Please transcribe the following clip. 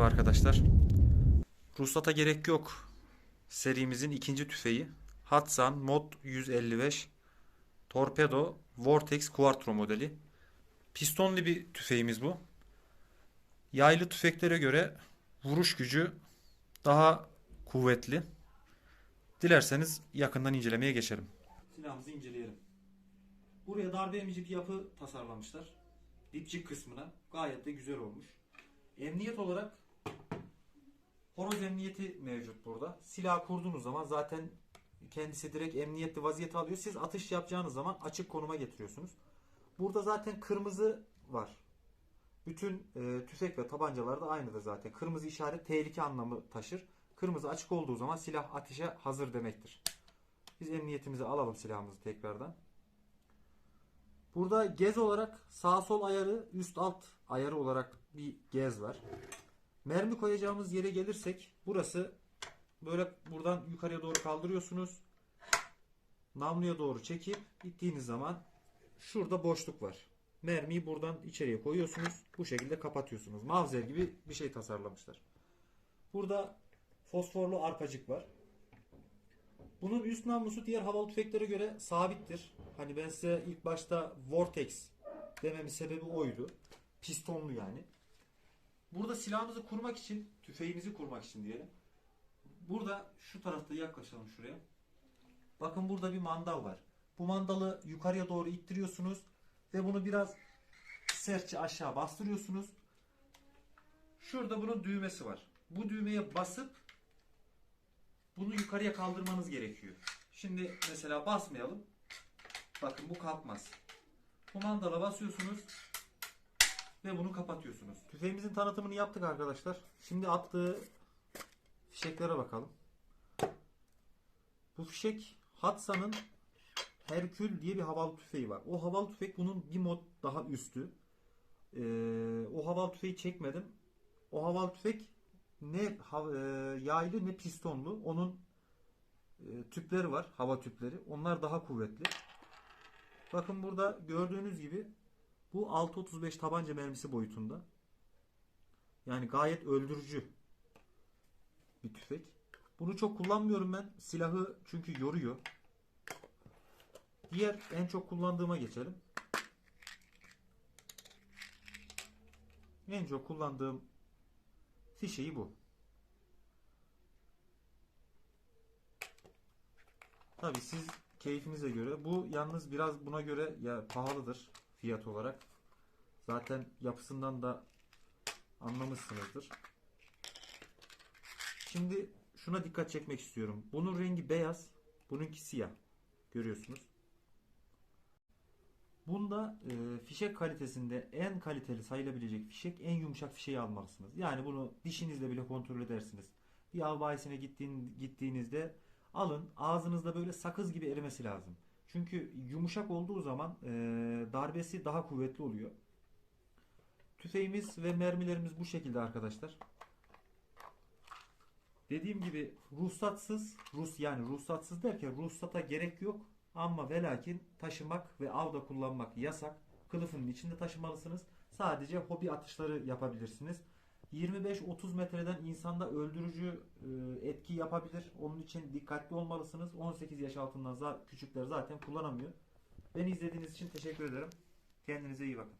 Merhaba arkadaşlar. Ruhsata gerek yok. Serimizin ikinci tüfeği. Hatsan Mod 155 Torpedo Vortex Quattro modeli. Pistonlu bir tüfeğimiz bu. Yaylı tüfeklere göre vuruş gücü daha kuvvetli. Dilerseniz yakından incelemeye geçelim. Silahımızı inceleyelim. Buraya darbe emici bir yapı tasarlamışlar. Dipçik kısmına. Gayet de güzel olmuş. Emniyet olarak horoz emniyeti mevcut burada. Silah kurduğunuz zaman zaten kendisi direkt emniyetli vaziyete alıyor. Siz atış yapacağınız zaman açık konuma getiriyorsunuz. Burada zaten kırmızı var. Bütün e, tüfek ve tabancalarda aynıdır zaten. Kırmızı işaret tehlike anlamı taşır. Kırmızı açık olduğu zaman silah ateşe hazır demektir. Biz emniyetimizi alalım silahımızı tekrardan. Burada gez olarak sağ sol ayarı üst alt ayarı olarak bir gez var. Mermi koyacağımız yere gelirsek burası böyle buradan yukarıya doğru kaldırıyorsunuz. Namluya doğru çekip ittiğiniz zaman şurada boşluk var. Mermiyi buradan içeriye koyuyorsunuz. Bu şekilde kapatıyorsunuz. Mavzer gibi bir şey tasarlamışlar. Burada fosforlu arpacık var. Bunun üst namlusu diğer havalı tüfeklere göre sabittir. Hani ben size ilk başta Vortex dememin sebebi oydu. Pistonlu yani. Burada silahımızı kurmak için, tüfeğimizi kurmak için diyelim. Burada şu tarafta yaklaşalım şuraya. Bakın burada bir mandal var. Bu mandalı yukarıya doğru ittiriyorsunuz ve bunu biraz sertçe aşağı bastırıyorsunuz. Şurada bunun düğmesi var. Bu düğmeye basıp bunu yukarıya kaldırmanız gerekiyor. Şimdi mesela basmayalım. Bakın bu kalkmaz. Bu mandala basıyorsunuz ve bunu kapatıyorsunuz. Tüfeğimizin tanıtımını yaptık arkadaşlar. Şimdi attığı fişeklere bakalım. Bu fişek Hatsa'nın Herkül diye bir havalı tüfeği var. O havalı tüfek bunun bir mod daha üstü. Ee, o havalı tüfeği çekmedim. O havalı tüfek ne ha- e, yaylı ne pistonlu. Onun e, tüpleri var. Hava tüpleri. Onlar daha kuvvetli. Bakın burada gördüğünüz gibi bu 6.35 tabanca mermisi boyutunda. Yani gayet öldürücü bir tüfek. Bunu çok kullanmıyorum ben. Silahı çünkü yoruyor. Diğer en çok kullandığıma geçelim. En çok kullandığım fişeği bu. Tabi siz keyfinize göre. Bu yalnız biraz buna göre ya pahalıdır fiyat olarak. Zaten yapısından da anlamışsınızdır. Şimdi şuna dikkat çekmek istiyorum. Bunun rengi beyaz, bununki siyah. Görüyorsunuz. Bunda e, fişek kalitesinde en kaliteli sayılabilecek fişek en yumuşak fişeği almalısınız. Yani bunu dişinizle bile kontrol edersiniz. Bir av bayisine gittiğin, gittiğinizde alın ağzınızda böyle sakız gibi erimesi lazım. Çünkü yumuşak olduğu zaman e, darbesi daha kuvvetli oluyor. Tüfeğimiz ve mermilerimiz bu şekilde arkadaşlar. Dediğim gibi ruhsatsız, Rus yani ruhsatsız derken ruhsata gerek yok. Ama ve lakin taşımak ve avda kullanmak yasak. Kılıfının içinde taşımalısınız. Sadece hobi atışları yapabilirsiniz. 25-30 metreden insanda öldürücü e, etki yapabilir. Onun için dikkatli olmalısınız. 18 yaş altından küçükler zaten kullanamıyor. Beni izlediğiniz için teşekkür ederim. Kendinize iyi bakın.